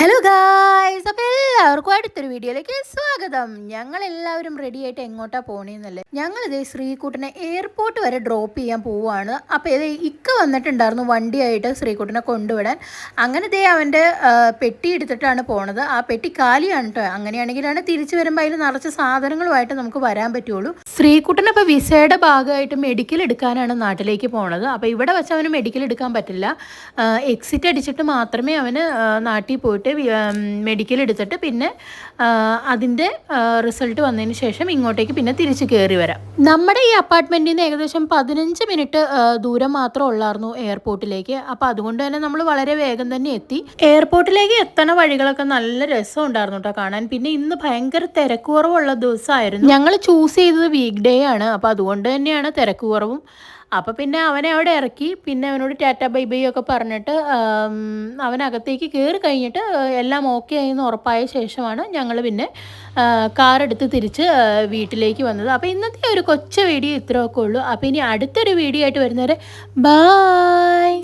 Hello guys അപ്പോൾ എല്ലാവർക്കും അടുത്തൊരു വീഡിയോയിലേക്ക് സ്വാഗതം. ഞങ്ങൾ എല്ലാവരും റെഡി ആയിട്ട് എങ്ങോട്ടാ പോണേന്നല്ലേ? ഞങ്ങൾ ഇതേ ശ്രീകുട്ടനെ എയർപോർട്ട് വരെ ഡ്രോപ്പ് ചെയ്യാൻ പോവുകയാണ് അപ്പോൾ ഇത് ഇക്ക വന്നിട്ടുണ്ടായിരുന്നു വണ്ടിയായിട്ട് ശ്രീകുട്ടനെ കൊണ്ടുവിടാൻ. അങ്ങനെ ഇതേ അവന്റെ പെട്ടി എടുത്തിട്ടാണ് പോണത്. ആ പെട്ടി കാലിയാണ് കേട്ടോ അങ്ങനെയാണെങ്കിലാണ് തിരിച്ചു വരുമ്പോൾ അതിൽ നിറച്ച സാധനങ്ങളുമായിട്ട് നമുക്ക് വരാൻ പറ്റുള്ളൂ. ശ്രീകുട്ടൻ അപ്പോൾ വിസയുടെ ഭാഗമായിട്ട് മെഡിക്കൽ എടുക്കാനാണ് നാട്ടിലേക്ക് പോണത്. അപ്പോൾ ഇവിടെ വെച്ച് അവന് മെഡിക്കൽ എടുക്കാൻ പറ്റില്ല. എക്സിറ്റ് അടിച്ചിട്ട് മാത്രമേ അവന് നാട്ടിൽ പോയിട്ട് മെഡിക്കൽ എടുത്തിട്ട് പിന്നെ അതിന്റെ റിസൾട്ട് വന്നതിന് ശേഷം ഇങ്ങോട്ടേക്ക് പിന്നെ തിരിച്ച് കയറി വരാം. നമ്മുടെ ഈ അപ്പാർട്ട്മെന്റിൽ നിന്ന് ഏകദേശം പതിനഞ്ച് മിനിറ്റ് ദൂരം മാത്രം ഉള്ളായിരുന്നു എയർപോർട്ടിലേക്ക് അപ്പോൾ അതുകൊണ്ട് തന്നെ നമ്മൾ വളരെ വേഗം തന്നെ എത്തി. എയർപോർട്ടിലേക്ക് എത്തണ വഴികളൊക്കെ നല്ല രസം ഉണ്ടായിരുന്നു കേട്ടോ കാണാൻ. പിന്നെ ഇന്ന് ഭയങ്കര തിരക്കുറവുള്ള ദിവസമായിരുന്നു. ഞങ്ങൾ ചൂസ് ചെയ്തത് വീക്ക് ഡേ ആണ്. അപ്പോൾ അതുകൊണ്ട് തന്നെയാണ് തിരക്ക് കുറവും. അപ്പോൾ പിന്നെ അവനെ അവിടെ ഇറക്കി. പിന്നെ അവനോട് ടാറ്റ ബൈ ബൈ ഒക്കെ പറഞ്ഞിട്ട് അവനകത്തേക്ക് കയറി കഴിഞ്ഞിട്ട് എല്ലാം ഓക്കെ ആയെന്ന് ഉറപ്പായ ശേഷമാണ് ഞങ്ങൾ പിന്നെ കാറെടുത്ത് തിരിച്ച് വീട്ടിലേക്ക് വന്നത്. അപ്പോൾ ഇന്നത്തെ ഒരു കൊച്ചു വീഡിയോ ഇത്രയൊക്കെ ഉള്ളൂ. അപ്പോൾ ഇനി അടുത്തൊരു വീഡിയോ ആയിട്ട് വരുന്നവരെ ബായ്